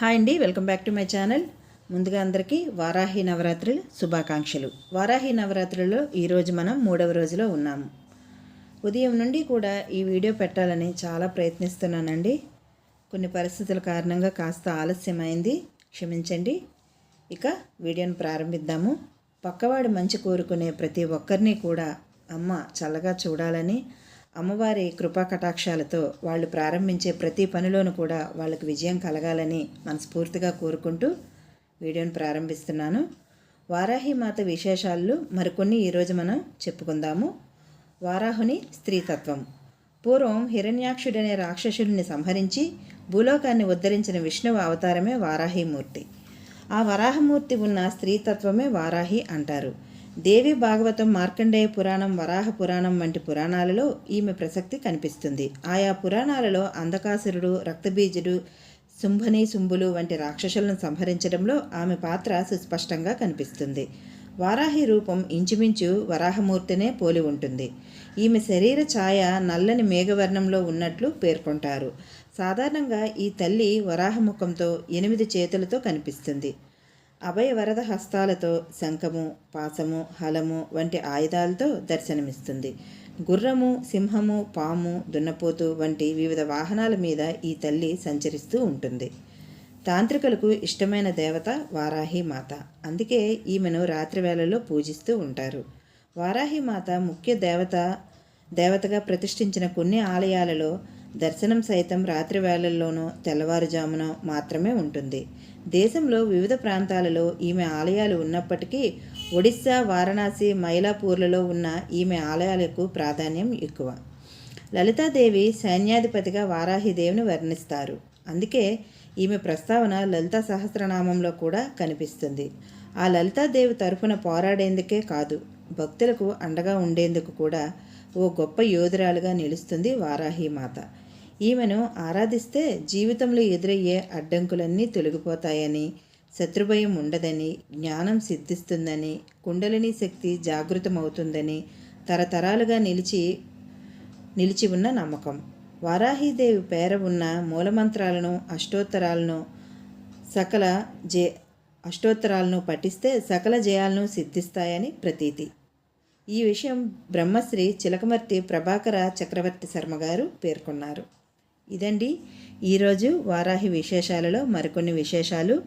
Hi అండి welcome back to my channel. ముందుగా అందరికీ వారాహి నవరాత్రులు శుభాకాంక్షలు. వారాహి నవరాత్రులలో ఈరోజు మనం మూడవ రోజులో ఉన్నాము. ఉదయం నుండి కూడా ఈ వీడియో పెట్టాలని చాలా ప్రయత్నిస్తున్నానండి. కొన్ని పరిస్థితుల కారణంగా కాస్త ఆలస్యమైంది. క్షమించండి. ఇక వీడియోను ప్రారంభిద్దాము. పక్కవాడు మంచి కోరుకునే ప్రతి ఒక్కరిని కూడా అమ్మ చల్లగా చూడాలని అమ్మవారి కృపా కటాక్షాలతో వాళ్ళు ప్రారంభించే ప్రతి పనిలోనూ కూడా వాళ్ళకు విజయం కలగాలని మనస్ఫూర్తిగా కోరుకుంటూ వీడియోను ప్రారంభిస్తున్నాను. వారాహి మాత విశేషాలు మరికొన్ని ఈరోజు మనం చెప్పుకుందాము. వారాహుని స్త్రీతత్వం. పూర్వం హిరణ్యాక్షుడనే రాక్షసుడిని సంహరించి భూలోకాన్ని ఉద్ధరించిన విష్ణువు అవతారమే వారాహిమూర్తి ఆ వరాహమూర్తి ఉన్న స్త్రీతత్వమే వారాహి అంటారు. దేవి భాగవతం మార్కండేయ పురాణం వరాహ పురాణం వంటి పురాణాలలో ఈమె ప్రసక్తి కనిపిస్తుంది. ఆయా పురాణాలలో అంధకాసురుడు రక్తబీజుడు శుంభని శుంభులు వంటి రాక్షసులను సంహరించడంలో ఆమె పాత్ర సుస్పష్టంగా కనిపిస్తుంది. వారాహి రూపం ఇంచుమించు వరాహమూర్తినే పోలి ఉంటుంది. ఈమె శరీర ఛాయ నల్లని మేఘవర్ణంలో ఉన్నట్లు పేర్కొంటారు. సాధారణంగా ఈ తల్లి వరాహముఖంతో ఎనిమిది చేతులతో కనిపిస్తుంది. అభయవరద హస్తాలతో శంఖము పాసము హలము వంటి ఆయుధాలతో దర్శనమిస్తుంది. గుర్రము సింహము పాము దున్నపోతు వంటి వివిధ వాహనాల మీద ఈ తల్లి సంచరిస్తూ ఉంటుంది. తాంత్రికులకు ఇష్టమైన దేవత వారాహి మాత. అందుకే ఈమెను రాత్రి వేళల్లో పూజిస్తూ ఉంటారు. వారాహి మాత ముఖ్య దేవత దేవతగా ప్రతిష్ఠించిన కొన్ని ఆలయాలలో దర్శనం సైతం రాత్రి వేళల్లోనూ తెల్లవారుజామున మాత్రమే ఉంటుంది. దేశంలో వివిధ ప్రాంతాలలో ఈమె ఆలయాలు ఉన్నప్పటికీ ఒడిస్సా వారణాసి మైలాపూర్లలో ఉన్న ఈమె ఆలయాలకు ప్రాధాన్యం ఎక్కువ. లలితాదేవి సైన్యాధిపతిగా వారాహిదేవిని వర్ణిస్తారు. అందుకే ఈమె ప్రస్తావన లలిత సహస్రనామంలో కూడా కనిపిస్తుంది. ఆ లలితాదేవి తరఫున పోరాడేందుకే కాదు భక్తులకు అండగా ఉండేందుకు కూడా ఓ గొప్ప యోధురాలుగా నిలుస్తుంది వారాహి మాత. ఈమెను ఆరాధిస్తే జీవితంలో ఎదురయ్యే అడ్డంకులన్నీ తొలగిపోతాయని శత్రుభయం ఉండదని జ్ఞానం సిద్ధిస్తుందని కుండలిని శక్తి జాగృతమవుతుందని తరతరాలుగా నిలిచి నిలిచి ఉన్న నమ్మకం. వారాహీదేవి పేర ఉన్న మూలమంత్రాలను అష్టోత్తరాలను సకల జే అష్టోత్తరాలను పఠిస్తే సకల జయాలను సిద్ధిస్తాయని ప్రతీతి. ఈ విషయం బ్రహ్మశ్రీ చిలకమర్తి ప్రభాకర చక్రవర్తి శర్మ గారు పేర్కొన్నారు. ఇదండి. ఈరోజు వారాహి విశేషాలలో మరికొన్ని విశేషాలు.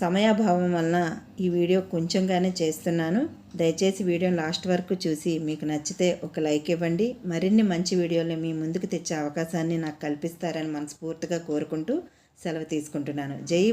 సమయాభావం వలన ఈ వీడియో కొంచెంగానే చేస్తున్నాను. దయచేసి వీడియో లాస్ట్ వరకు చూసి మీకు నచ్చితే ఒక లైక్ ఇవ్వండి. మరిన్ని మంచి వీడియోలు మీ ముందుకు తెచ్చే అవకాశాన్ని నాకు కల్పిస్తారని మనస్ఫూర్తిగా కోరుకుంటూ సెలవు తీసుకుంటున్నాను. జై